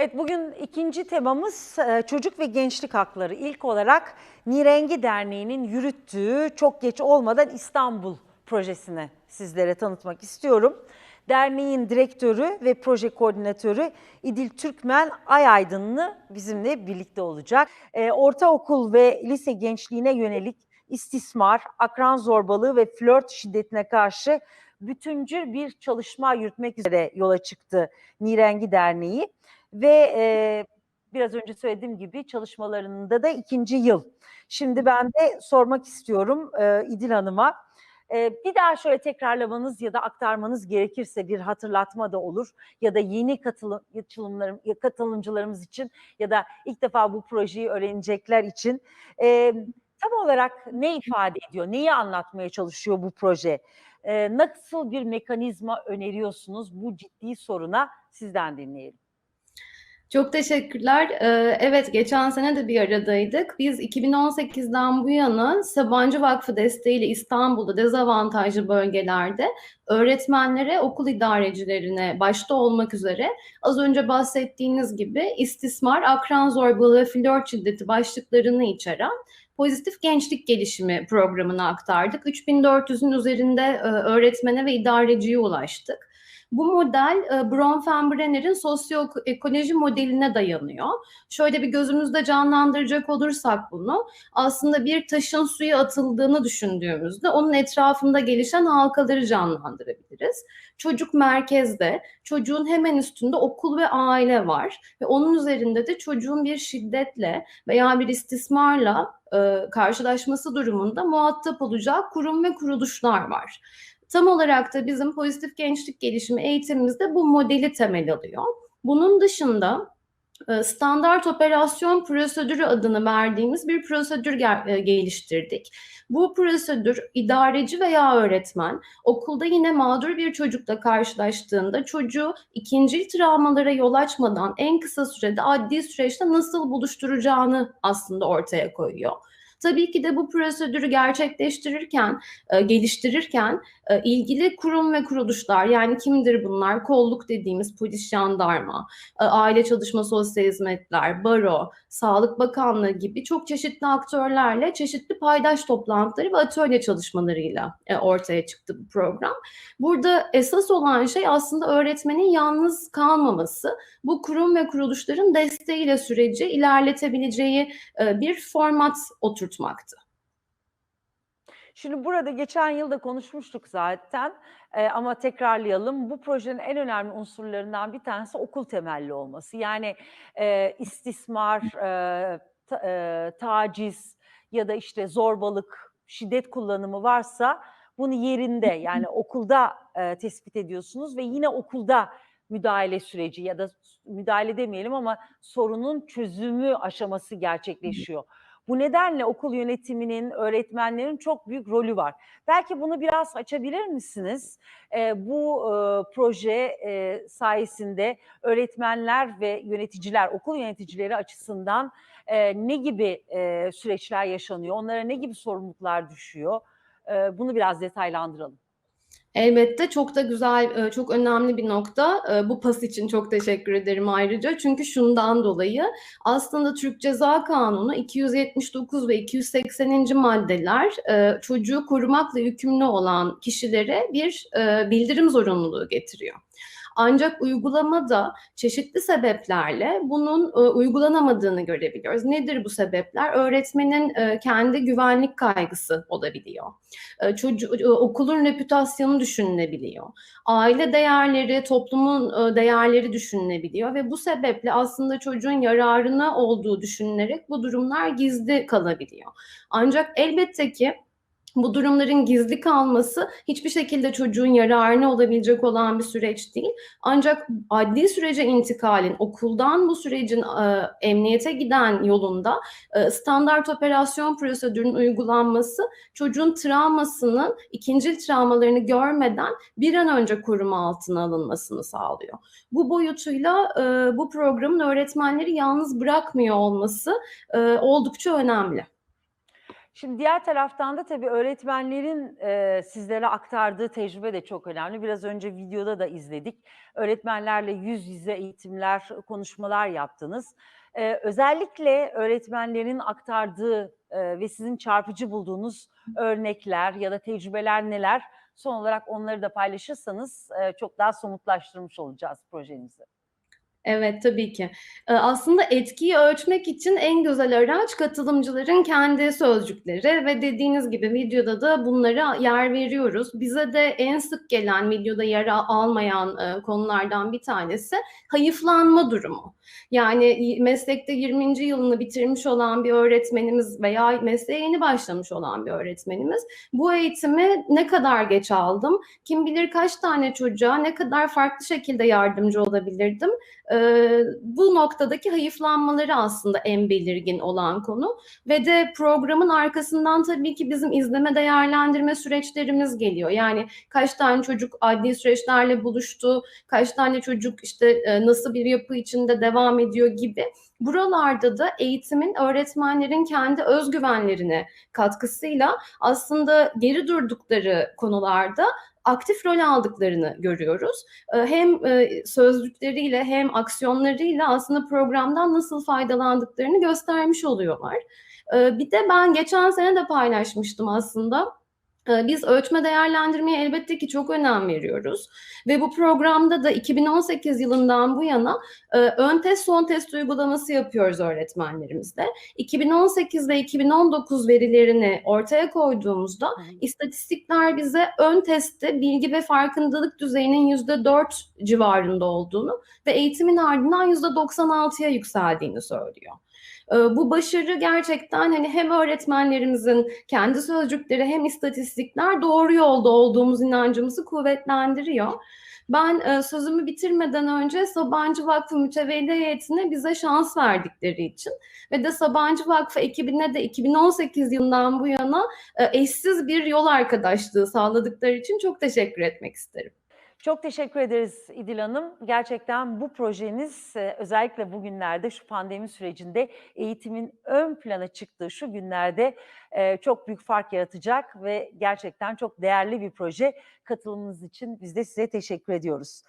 Evet bugün ikinci temamız e, çocuk ve gençlik hakları. İlk olarak Nirengi Derneği'nin yürüttüğü çok geç olmadan İstanbul projesini sizlere tanıtmak istiyorum. Derneğin direktörü ve proje koordinatörü İdil Türkmen Ayaydınlı bizimle birlikte olacak. E, ortaokul ve lise gençliğine yönelik istismar, akran zorbalığı ve flört şiddetine karşı bütüncül bir çalışma yürütmek üzere yola çıktı Nirengi Derneği ve e, biraz önce söylediğim gibi çalışmalarında da ikinci yıl. Şimdi ben de sormak istiyorum e, İdil Hanım'a. E, bir daha şöyle tekrarlamanız ya da aktarmanız gerekirse bir hatırlatma da olur ya da yeni katılım, katılımcılarımız için ya da ilk defa bu projeyi öğrenecekler için e, tam olarak ne ifade ediyor, neyi anlatmaya çalışıyor bu proje? E, nasıl bir mekanizma öneriyorsunuz bu ciddi soruna sizden dinleyelim. Çok teşekkürler. Ee, Evet, geçen sene de bir aradaydık. Biz 2018'den bu yana Sabancı Vakfı desteğiyle İstanbul'da dezavantajlı bölgelerde öğretmenlere, okul idarecilerine başta olmak üzere az önce bahsettiğiniz gibi istismar, akran zorbalığı ve flört şiddeti başlıklarını içeren pozitif gençlik gelişimi programına aktardık. 3400'ün üzerinde e, öğretmene ve idareciye ulaştık. Bu model e, Bronfenbrenner'in sosyoekoloji modeline dayanıyor. Şöyle bir gözümüzde canlandıracak olursak bunu, aslında bir taşın suya atıldığını düşündüğümüzde onun etrafında gelişen halkaları canlandırabiliriz. Çocuk merkezde, çocuğun hemen üstünde okul ve aile var ve onun üzerinde de çocuğun bir şiddetle veya bir istismarla e, karşılaşması durumunda muhatap olacağı kurum ve kuruluşlar var. Tam olarak da bizim pozitif gençlik gelişimi eğitimimizde bu modeli temel alıyor. Bunun dışında e, standart operasyon prosedürü adını verdiğimiz bir prosedür e, geliştirdik. Bu prosedür idareci veya öğretmen okulda yine mağdur bir çocukla karşılaştığında çocuğu ikinci travmalara yol açmadan en kısa sürede adli süreçte nasıl buluşturacağını aslında ortaya koyuyor. Tabii ki de bu prosedürü gerçekleştirirken, e, geliştirirken e, ilgili kurum ve kuruluşlar yani kimdir bunlar? Kolluk dediğimiz polis, jandarma, e, aile çalışma sosyal hizmetler, baro, Sağlık Bakanlığı gibi çok çeşitli aktörlerle çeşitli paydaş toplantıları ve atölye çalışmalarıyla e, ortaya çıktı bu program. Burada esas olan şey aslında öğretmenin yalnız kalmaması, bu kurum ve kuruluşların desteğiyle süreci ilerletebileceği e, bir format oturtmaktı. Şimdi burada geçen yıl da konuşmuştuk zaten e, ama tekrarlayalım. Bu projenin en önemli unsurlarından bir tanesi okul temelli olması. Yani e, istismar, e, ta, e, taciz ya da işte zorbalık, şiddet kullanımı varsa bunu yerinde yani okulda e, tespit ediyorsunuz ve yine okulda müdahale süreci ya da müdahale demeyelim ama sorunun çözümü aşaması gerçekleşiyor. Bu nedenle okul yönetiminin, öğretmenlerin çok büyük rolü var. Belki bunu biraz açabilir misiniz? E, bu e, proje e, sayesinde öğretmenler ve yöneticiler, okul yöneticileri açısından e, ne gibi e, süreçler yaşanıyor? Onlara ne gibi sorumluluklar düşüyor? E, bunu biraz detaylandıralım. Elbette çok da güzel, e, çok önemli bir nokta. E, bu pas için çok teşekkür ederim ayrıca. Çünkü şundan dolayı aslında Türk Ceza Kanunu 279 ve 280. maddeler e, çocuğu korumakla yükümlü olan kişilere bir bildirim zorunluluğu getiriyor. Ancak uygulamada çeşitli sebeplerle bunun e, uygulanamadığını görebiliyoruz. Nedir bu sebepler? Öğretmenin e, kendi güvenlik kaygısı olabiliyor. E, çocuğu, e, okulun reputasyonu düşünülebiliyor. Aile değerleri, toplumun e, değerleri düşünülebiliyor ve bu sebeple aslında çocuğun yararına olduğu düşünülerek bu durumlar gizli kalabiliyor. Ancak elbette ki bu durumların gizli kalması hiçbir şekilde çocuğun yararına olabilecek olan bir süreç değil. Ancak adli sürece intikalin, okuldan bu sürecin e, emniyete giden yolunda e, standart operasyon prosedürünün uygulanması çocuğun travmasının, ikinci travmalarını görmeden bir an önce koruma altına alınmasını sağlıyor. Bu boyutuyla e, bu programın öğretmenleri yalnız bırakmıyor olması e, oldukça önemli. Şimdi diğer taraftan da tabii öğretmenlerin e, sizlere aktardığı tecrübe de çok önemli. Biraz önce videoda da izledik. Öğretmenlerle yüz yüze eğitimler, konuşmalar yaptınız. E, özellikle öğretmenlerin aktardığı e, ve sizin çarpıcı bulduğunuz örnekler ya da tecrübeler neler? Son olarak onları da paylaşırsanız e, çok daha somutlaştırmış olacağız projenizi. Evet, tabii ki. Aslında etkiyi ölçmek için en güzel araç katılımcıların kendi sözcükleri ve dediğiniz gibi videoda da bunlara yer veriyoruz. Bize de en sık gelen videoda yer almayan konulardan bir tanesi hayıflanma durumu. Yani meslekte 20. yılını bitirmiş olan bir öğretmenimiz veya mesleğe yeni başlamış olan bir öğretmenimiz bu eğitimi ne kadar geç aldım, kim bilir kaç tane çocuğa ne kadar farklı şekilde yardımcı olabilirdim ee, bu noktadaki hayıflanmaları aslında en belirgin olan konu ve de programın arkasından tabii ki bizim izleme değerlendirme süreçlerimiz geliyor. Yani kaç tane çocuk adli süreçlerle buluştu, kaç tane çocuk işte e, nasıl bir yapı içinde devam ediyor gibi. Buralarda da eğitimin öğretmenlerin kendi özgüvenlerine katkısıyla aslında geri durdukları konularda aktif rol aldıklarını görüyoruz. Ee, Hem e, sözlükleriyle hem aksiyonlarıyla aslında programdan nasıl faydalandıklarını göstermiş oluyorlar. Ee, Bir de ben geçen sene de paylaşmıştım aslında. Ee, Biz ölçme değerlendirmeye elbette ki çok önem veriyoruz ve bu programda da 2018 yılından bu yana e, ön test son test uygulaması yapıyoruz öğretmenlerimizle. 2018 ve 2019 verilerini ortaya koyduğumuzda İstatistikler bize ön testte bilgi ve farkındalık düzeyinin %4 civarında olduğunu ve eğitimin ardından %96'ya yükseldiğini söylüyor. Ee, Bu başarı gerçekten hani hem öğretmenlerimizin kendi sözcükleri hem istatistikler doğru yolda olduğumuz inancımızı kuvvetlendiriyor. Ben e, sözümü bitirmeden önce Sabancı Vakfı Mütevelli Heyeti'ne bize şans verdikleri için ve de Sabancı Vakfı ekibine de 2018 yılından bu yana e, eşsiz bir yol arkadaşlığı sağladıkları için çok teşekkür etmek isterim. Çok teşekkür ederiz İdil Hanım. Gerçekten bu projeniz e, özellikle bugünlerde şu pandemi sürecinde eğitimin ön plana çıktığı şu günlerde e, çok büyük fark yaratacak ve gerçekten çok değerli bir proje. Katılımınız için biz de size teşekkür ediyoruz.